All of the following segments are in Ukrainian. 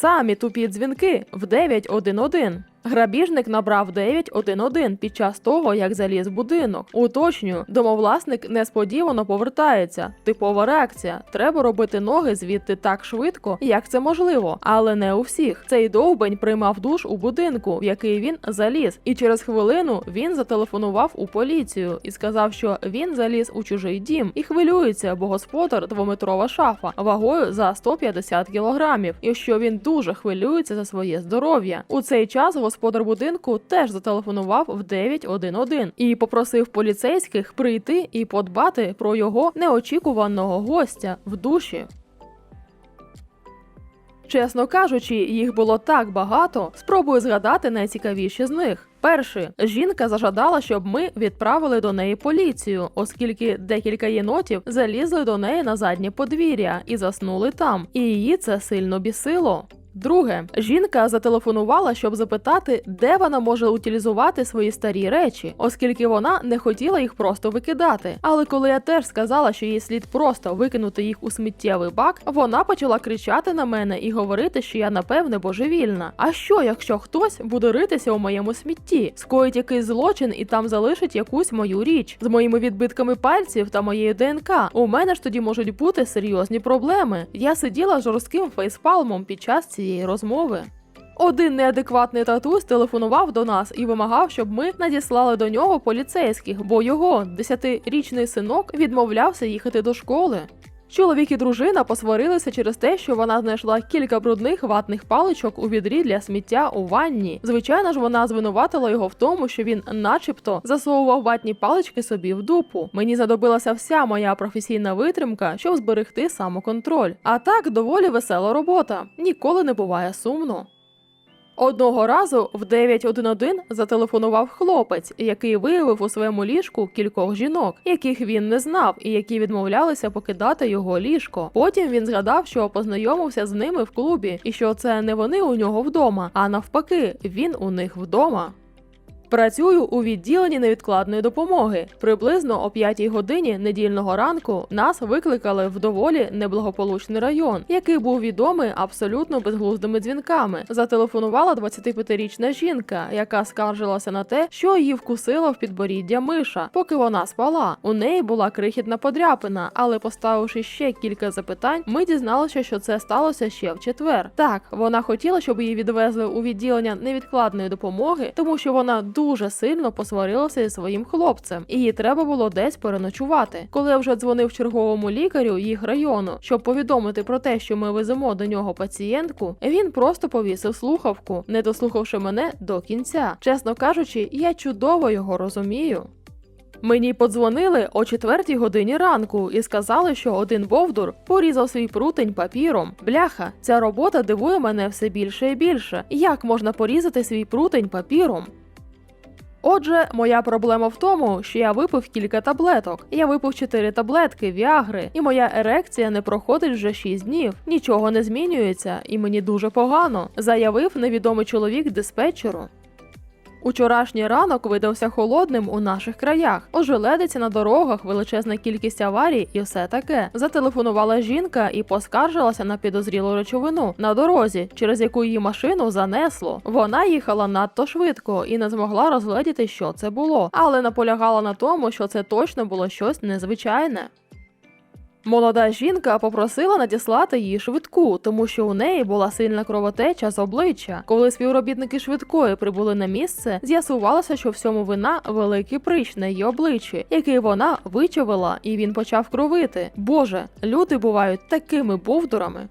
Самі тупі дзвінки в 911. Грабіжник набрав 911 під час того, як заліз в будинок. Уточнюю, домовласник несподівано повертається. Типова реакція. Треба робити ноги звідти так швидко, як це можливо, але не у всіх. Цей довбень приймав душ у будинку, в який він заліз, і через хвилину він зателефонував у поліцію і сказав, що він заліз у чужий дім і хвилюється, бо господар двометрова шафа вагою за 150 кілограмів, і що він дуже хвилюється за своє здоров'я. У цей час господар будинку теж зателефонував в 911 і попросив поліцейських прийти і подбати про його неочікуваного гостя в душі. Чесно кажучи, їх було так багато. Спробую згадати найцікавіші з них. Перший жінка зажадала, щоб ми відправили до неї поліцію, оскільки декілька єнотів залізли до неї на заднє подвір'я і заснули там, і її це сильно бісило. Друге, жінка зателефонувала, щоб запитати, де вона може утилізувати свої старі речі, оскільки вона не хотіла їх просто викидати. Але коли я теж сказала, що їй слід просто викинути їх у сміттєвий бак, вона почала кричати на мене і говорити, що я напевне божевільна. А що, якщо хтось буде ритися у моєму смітті, скоїть якийсь злочин і там залишить якусь мою річ з моїми відбитками пальців та моєю ДНК? У мене ж тоді можуть бути серйозні проблеми. Я сиділа жорстким фейспалмом під час цієї розмови. Один неадекватний татус телефонував до нас і вимагав, щоб ми надіслали до нього поліцейських, бо його десятирічний синок відмовлявся їхати до школи. Чоловік і дружина посварилися через те, що вона знайшла кілька брудних ватних паличок у відрі для сміття у ванні. Звичайно ж, вона звинуватила його в тому, що він, начебто, засовував ватні палички собі в дупу. Мені задобилася вся моя професійна витримка, щоб зберегти самоконтроль. А так доволі весела робота. Ніколи не буває сумно. Одного разу в 911 зателефонував хлопець, який виявив у своєму ліжку кількох жінок, яких він не знав і які відмовлялися покидати його ліжко. Потім він згадав, що познайомився з ними в клубі, і що це не вони у нього вдома, а навпаки, він у них вдома. Працюю у відділенні невідкладної допомоги. Приблизно о 5 годині недільного ранку нас викликали в доволі неблагополучний район, який був відомий абсолютно безглуздими дзвінками. Зателефонувала 25-річна жінка, яка скаржилася на те, що її вкусила в підборіддя миша, поки вона спала. У неї була крихітна подряпина, але поставивши ще кілька запитань, ми дізналися, що це сталося ще в четвер. Так, вона хотіла, щоб її відвезли у відділення невідкладної допомоги, тому що вона дуже сильно посварилася зі своїм хлопцем, і їй треба було десь переночувати. Коли я вже дзвонив черговому лікарю їх району, щоб повідомити про те, що ми веземо до нього пацієнтку, він просто повісив слухавку, не дослухавши мене до кінця. Чесно кажучи, я чудово його розумію. Мені подзвонили о четвертій годині ранку і сказали, що один бовдур порізав свій прутень папіром. Бляха, ця робота дивує мене все більше і більше. Як можна порізати свій прутень папіром? Отже, моя проблема в тому, що я випив кілька таблеток. Я випив 4 таблетки Віагри, і моя ерекція не проходить вже 6 днів. Нічого не змінюється, і мені дуже погано, заявив невідомий чоловік диспетчеру. Учорашній ранок видався холодним у наших краях. Ожеледиться на дорогах, величезна кількість аварій і все таке. Зателефонувала жінка і поскаржилася на підозрілу речовину на дорозі, через яку її машину занесло. Вона їхала надто швидко і не змогла розгледіти, що це було, але наполягала на тому, що це точно було щось незвичайне. Молода жінка попросила надіслати їй швидку, тому що у неї була сильна кровотеча з обличчя. Коли співробітники швидкої прибули на місце, з'ясувалося, що всьому вина великий прищ на її обличчі, який вона вичавила, і він почав кровити. Боже, люди бувають такими бовдурами.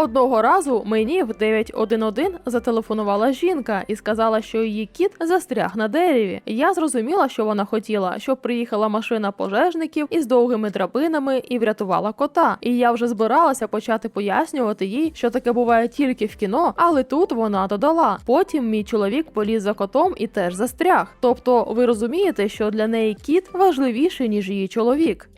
Одного разу мені в 911 зателефонувала жінка і сказала, що її кіт застряг на дереві. Я зрозуміла, що вона хотіла, щоб приїхала машина пожежників із довгими драбинами і врятувала кота. І я вже збиралася почати пояснювати їй, що таке буває тільки в кіно, але тут вона додала. Потім мій чоловік поліз за котом і теж застряг. Тобто, ви розумієте, що для неї кіт важливіший ніж її чоловік.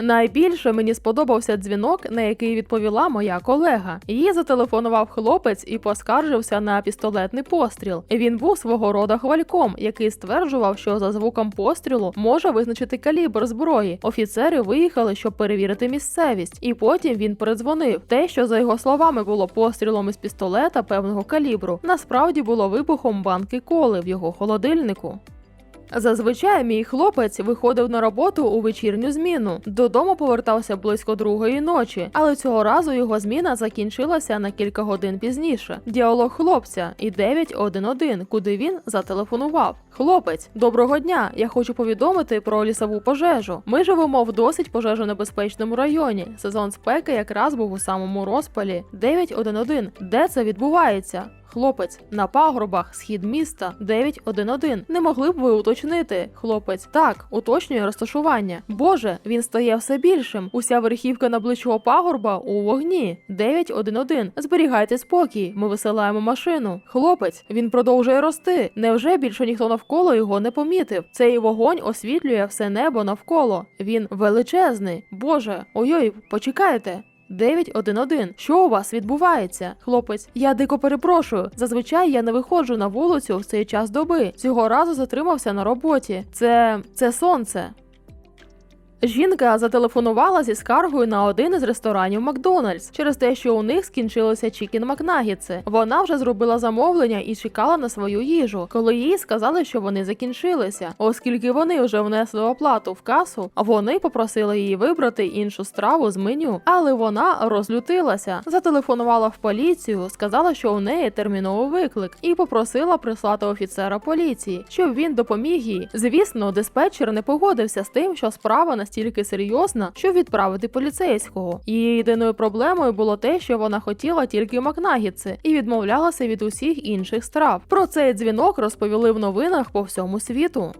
Найбільше мені сподобався дзвінок, на який відповіла моя колега. Їй зателефонував хлопець і поскаржився на пістолетний постріл. Він був свого рода хвальком, який стверджував, що за звуком пострілу може визначити калібр зброї. Офіцери виїхали, щоб перевірити місцевість, і потім він передзвонив. Те, що за його словами було пострілом із пістолета певного калібру, насправді було вибухом банки коли в його холодильнику. Зазвичай мій хлопець виходив на роботу у вечірню зміну. Додому повертався близько другої ночі, але цього разу його зміна закінчилася на кілька годин пізніше. Діалог хлопця і 911, куди він зателефонував. Хлопець, доброго дня! Я хочу повідомити про лісову пожежу. Ми живемо в досить пожежонебезпечному районі. Сезон спеки якраз був у самому розпалі. 911. Де це відбувається? Хлопець на пагорбах, схід міста 911. Не могли б ви уточнити? Хлопець так, уточнює розташування. Боже, він стає все більшим. Уся верхівка наближчого пагорба у вогні. 911. Зберігайте спокій. Ми висилаємо машину. Хлопець, він продовжує рости. Невже більше ніхто навколо його не помітив? Цей вогонь освітлює все небо навколо. Він величезний. Боже, ой-ой, почекайте. 911. Що у вас відбувається? Хлопець, я дико перепрошую. Зазвичай я не виходжу на вулицю в цей час доби. Цього разу затримався на роботі. Це це сонце. Жінка зателефонувала зі скаргою на один із ресторанів Макдональдс через те, що у них скінчилися чікін Макнагітси. Вона вже зробила замовлення і чекала на свою їжу, коли їй сказали, що вони закінчилися. Оскільки вони вже внесли оплату в касу, вони попросили її вибрати іншу страву з меню, але вона розлютилася, зателефонувала в поліцію, сказала, що у неї терміновий виклик, і попросила прислати офіцера поліції, щоб він допоміг їй. Звісно, диспетчер не погодився з тим, що справа настільки серйозна, щоб відправити поліцейського. Її єдиною проблемою було те, що вона хотіла тільки макнагітси і відмовлялася від усіх інших страв. Про цей дзвінок розповіли в новинах по всьому світу.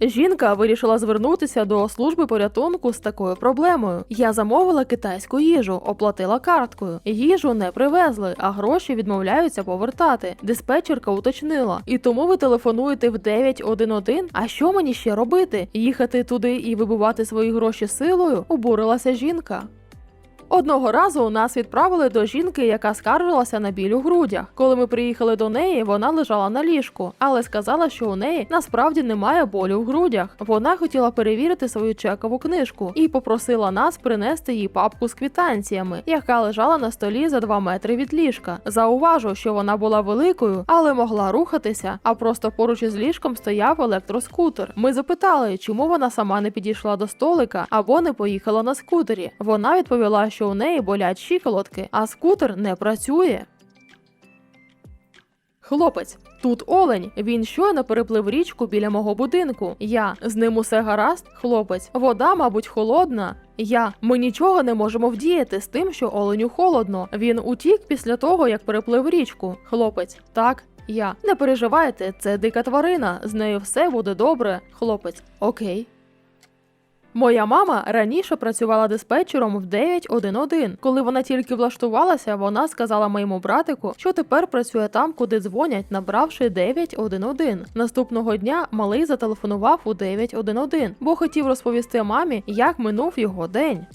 Жінка вирішила звернутися до служби порятунку з такою проблемою. Я замовила китайську їжу, оплатила карткою. Їжу не привезли, а гроші відмовляються повертати. Диспетчерка уточнила. І тому ви телефонуєте в 911? А що мені ще робити? Їхати туди і вибивати свої гроші силою? Обурилася жінка. Одного разу нас відправили до жінки, яка скаржилася на біль у грудях. Коли ми приїхали до неї, вона лежала на ліжку, але сказала, що у неї насправді немає болю в грудях. Вона хотіла перевірити свою чекову книжку і попросила нас принести їй папку з квитанціями, яка лежала на столі за 2 метри від ліжка. Зауважу, що вона була великою, але могла рухатися. А просто поруч із ліжком стояв електроскутер. Ми запитали, чому вона сама не підійшла до столика або не поїхала на скутері. Вона відповіла, що у неї болять щиколотки, а скутер не працює. Хлопець, тут олень. Він щойно переплив річку біля мого будинку. Я з ним усе гаразд. Хлопець, вода, мабуть, холодна. Я ми нічого не можемо вдіяти з тим, що оленю холодно. Він утік після того, як переплив річку. Хлопець, так. Я не переживайте, це дика тварина. З нею все буде добре. Хлопець, окей. Моя мама раніше працювала диспетчером в 911. Коли вона тільки влаштувалася, вона сказала моєму братику, що тепер працює там, куди дзвонять, набравши 911. Наступного дня малий зателефонував у 911, бо хотів розповісти мамі, як минув його день.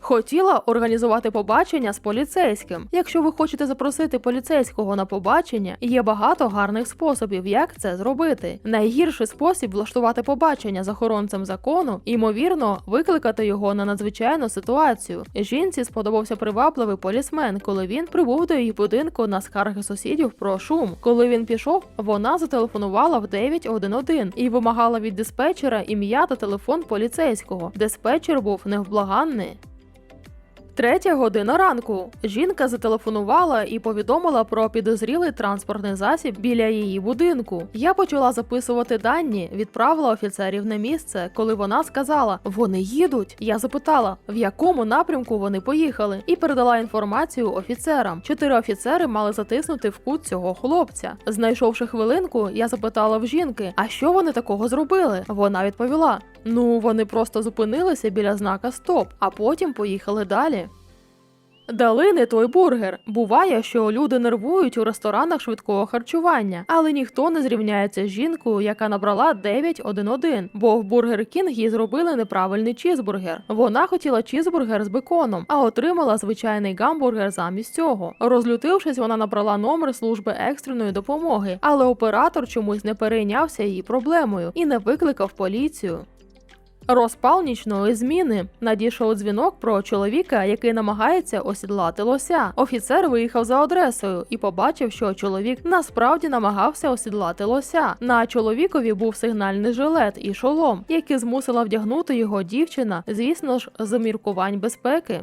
Хотіла організувати побачення з поліцейським. Якщо ви хочете запросити поліцейського на побачення, є багато гарних способів, як це зробити. Найгірший спосіб влаштувати побачення з охоронцем закону, ймовірно, викликати його на надзвичайну ситуацію. Жінці сподобався привабливий полісмен, коли він прибув до її будинку на скарги сусідів про шум. Коли він пішов, вона зателефонувала в 911 і вимагала від диспетчера ім'я та телефон поліцейського. Диспетчер був невблаганний. Третя година ранку. Жінка зателефонувала і повідомила про підозрілий транспортний засіб біля її будинку. Я почала записувати дані, відправила офіцерів на місце, коли вона сказала: вони їдуть. Я запитала, в якому напрямку вони поїхали, і передала інформацію офіцерам. Чотири офіцери мали затиснути в кут цього хлопця. Знайшовши хвилинку, я запитала в жінки, а що вони такого зробили? Вона відповіла: Ну, вони просто зупинилися біля знака Стоп, а потім поїхали далі. Дали не той бургер. Буває, що люди нервують у ресторанах швидкого харчування, але ніхто не зрівняється з жінкою, яка набрала 911, бо в Бургер Кінг їй зробили неправильний чізбургер. Вона хотіла чізбургер з беконом, а отримала звичайний гамбургер замість цього. Розлютившись, вона набрала номер служби екстреної допомоги, але оператор чомусь не перейнявся її проблемою і не викликав поліцію. Розпал нічної зміни надійшов дзвінок про чоловіка, який намагається осідлати лося. Офіцер виїхав за адресою і побачив, що чоловік насправді намагався осідлати лося. На чоловікові був сигнальний жилет і шолом, які змусила вдягнути його дівчина, звісно ж, з міркувань безпеки.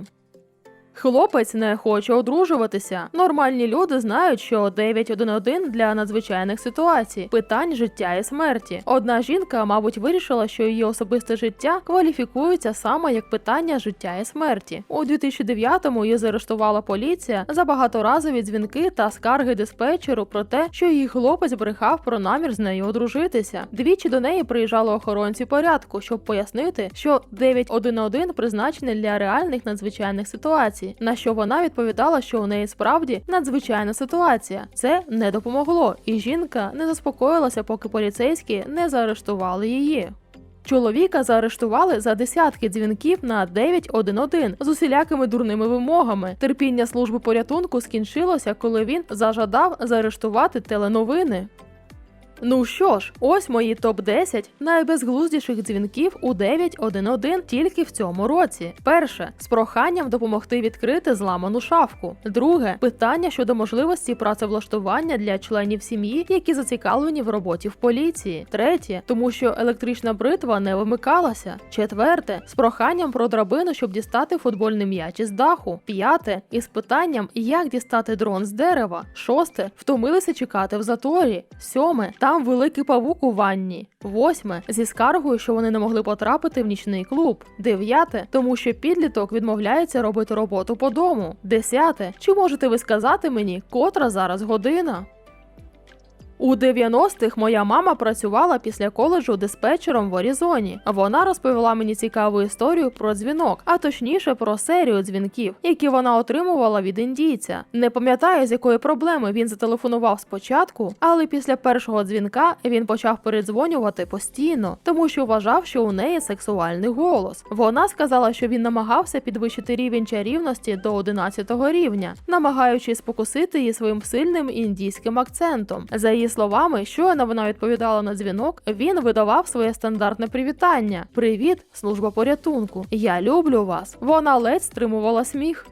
Хлопець не хоче одружуватися. Нормальні люди знають, що 911 для надзвичайних ситуацій, питань життя і смерті. Одна жінка, мабуть, вирішила, що її особисте життя кваліфікується саме як питання життя і смерті. У 2009-му її заарештувала поліція за багаторазові дзвінки та скарги диспетчеру про те, що її хлопець брехав про намір з нею одружитися. Двічі до неї приїжджали охоронці порядку, щоб пояснити, що 911 призначений для реальних надзвичайних ситуацій. На що вона відповідала, що у неї справді надзвичайна ситуація. Це не допомогло, і жінка не заспокоїлася, поки поліцейські не заарештували її. Чоловіка заарештували за десятки дзвінків на 911 з усілякими дурними вимогами. Терпіння служби порятунку скінчилося, коли він зажадав заарештувати теленовини. Ну що ж, ось мої топ 10 найбезглуздіших дзвінків у 911 тільки в цьому році. Перше з проханням допомогти відкрити зламану шафку. Друге питання щодо можливості працевлаштування для членів сім'ї, які зацікавлені в роботі в поліції. Третє, тому що електрична бритва не вимикалася. Четверте з проханням про драбину, щоб дістати футбольний м'яч із даху. П'яте із питанням, як дістати дрон з дерева. Шосте втомилися чекати в заторі. Сьоме там великий павук у ванні. Восьме зі скаргою, що вони не могли потрапити в нічний клуб. Дев'яте тому, що підліток відмовляється робити роботу по дому. Десяте чи можете ви сказати мені, котра зараз година? У 90-х моя мама працювала після коледжу диспетчером в Аризоні. Вона розповіла мені цікаву історію про дзвінок, а точніше про серію дзвінків, які вона отримувала від індійця. Не пам'ятаю, з якої проблеми він зателефонував спочатку, але після першого дзвінка він почав передзвонювати постійно, тому що вважав, що у неї сексуальний голос. Вона сказала, що він намагався підвищити рівень чарівності до 11 рівня, намагаючись спокусити її своїм сильним індійським акцентом. За її словами, щойно вона відповідала на дзвінок, він видавав своє стандартне привітання: Привіт, служба порятунку! Я люблю вас. Вона ледь стримувала сміх.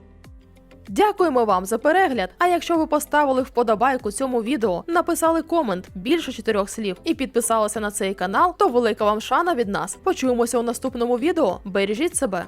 Дякуємо вам за перегляд. А якщо ви поставили вподобайку цьому відео, написали комент більше чотирьох слів і підписалися на цей канал, то велика вам шана від нас. Почуємося у наступному відео. Бережіть себе.